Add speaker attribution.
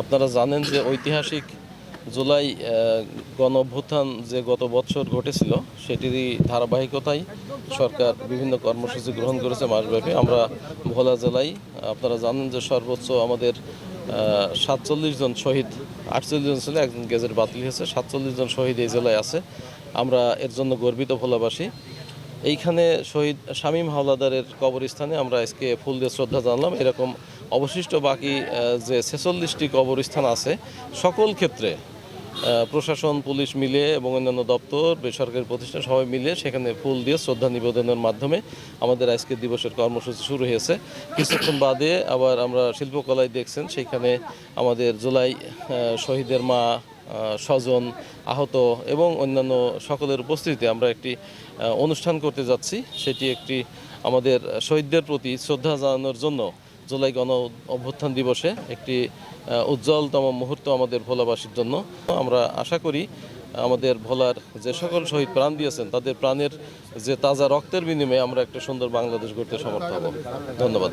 Speaker 1: আপনারা জানেন যে ঐতিহাসিক জুলাই গণ অভ্যুত্থান যে গত বছর ঘটেছিল, সেটিরই ধারাবাহিকতায় সরকার বিভিন্ন কর্মসূচি গ্রহণ করেছে মাসব্যাপী। আমরা ভোলা জেলায়, আপনারা জানেন যে সর্বোচ্চ আমাদের সাতচল্লিশ জন শহীদ, আটচল্লিশ জন ছিল, একজন গেজেট বাতিল হয়েছে, সাতচল্লিশ জন শহীদ এই জেলায় আছে। আমরা এর জন্য গর্বিত ভোলাবাসী। এইখানে শহীদ শামীম হাওলাদারের কবরস্থানে আমরা আজকে ফুল দিয়ে শ্রদ্ধা জানলাম। এরকম অবশিষ্ট বাকি যে ছেচল্লিশটি কবরস্থান আছে, সকল ক্ষেত্রে প্রশাসন, পুলিশ মিলে এবং অন্যান্য দপ্তর, বেসরকারি প্রতিষ্ঠান সবাই মিলে সেখানে ফুল দিয়ে শ্রদ্ধা নিবেদনের মাধ্যমে আমাদের আজকে দিবসের কর্মসূচি শুরু হয়েছে। কিছুক্ষণ বাদে আবার আমরা শিল্পকলায় দেখছেন, সেখানে আমাদের জুলাই শহীদের মা স্বজন, আহত এবং অন্যান্য সকলের উপস্থিতিতে আমরা একটি অনুষ্ঠান করতে যাচ্ছি। সেটি একটি আমাদের শহীদদের প্রতি শ্রদ্ধা জানানোর জন্য জুলাই গণ অভ্যুত্থান দিবসে একটি উজ্জ্বলতম মুহূর্ত আমাদের ভোলাবাসীর জন্য। আমরা আশা করি, আমাদের ভোলার যে সকল শহীদ প্রাণ দিয়েছেন, তাদের প্রাণের যে তাজা রক্তের বিনিময়ে আমরা একটা সুন্দর বাংলাদেশ গড়তে সমর্থ হব। ধন্যবাদ।